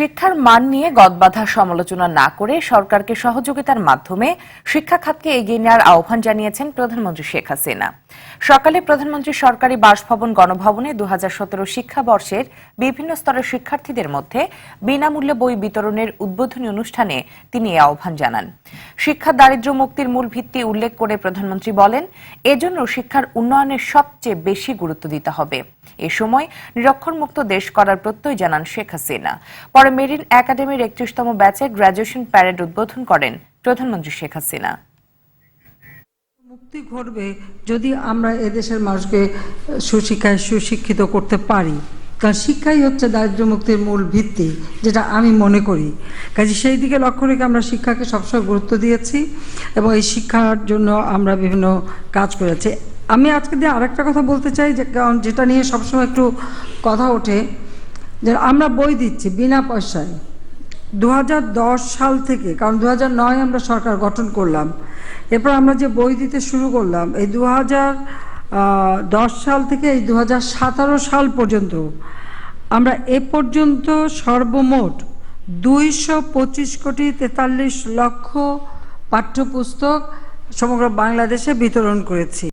শিক্ষার মান নিয়ে গদবাধা সমালোচনা না করে সরকারকে সহযোগিতার মাধ্যমে শিক্ষা খাতকে এগিয়ে নেওয়ার আহ্বান জানিয়েছেন প্রধানমন্ত্রী শেখ হাসিনা। সকালে প্রধানমন্ত্রী সরকারি বাসভবন গণভবনে দু হাজার সতেরো শিক্ষাবর্ষের বিভিন্ন স্তরের শিক্ষার্থীদের মধ্যে বিনামূল্যে বই বিতরণের উদ্বোধনী অনুষ্ঠানে তিনি এই আহ্বান জানান। শিক্ষা দারিদ্র্য মুক্তির মূল ভিত্তি উল্লেখ করে প্রধানমন্ত্রী বলেন, এজন্য শিক্ষার উন্নয়নের সবচেয়ে বেশি গুরুত্ব দিতে হবে। এ সময় নিরক্ষরমুক্ত দেশ করার প্রত্যয় জানান শেখ হাসিনা। পরে মেরিন একাডেমির একত্রিশতম ব্যাচে গ্র্যাজুয়েশন প্যারেড উদ্বোধন করেন প্রধানমন্ত্রী শেখ হাসিনা। মুক্তি ঘটবে যদি আমরা এদেশের মানুষকে সুশিক্ষায় সুশিক্ষিত করতে পারি। কারণ শিক্ষাই হচ্ছে দারিদ্র মুক্তির মূল ভিত্তি, যেটা আমি মনে করি। কাজে সেই দিকে লক্ষ্য রেখে আমরা শিক্ষাকে সবসময় গুরুত্ব দিয়েছি এবং এই শিক্ষার জন্য আমরা বিভিন্ন কাজ করেছি আমি আজকে দিয়ে আরেকটা কথা বলতে চাই, যে কারণ যেটা নিয়ে সবসময় একটু কথা ওঠে, যে আমরা বই দিচ্ছি বিনা পয়সায়। দু হাজার দশ সাল থেকে, কারণ দু নয় আমরা সরকার গঠন করলাম, এরপর আমরা যে বই দিতে শুরু করলাম, এই দু দশ সাল থেকে এই দু হাজার সতেরো সাল পর্যন্ত আমরা এ পর্যন্ত সর্বমোট দুইশো পঁচিশ কোটি তেতাল্লিশ লক্ষ পাঠ্যপুস্তক সমগ্র বাংলাদেশে বিতরণ করেছি।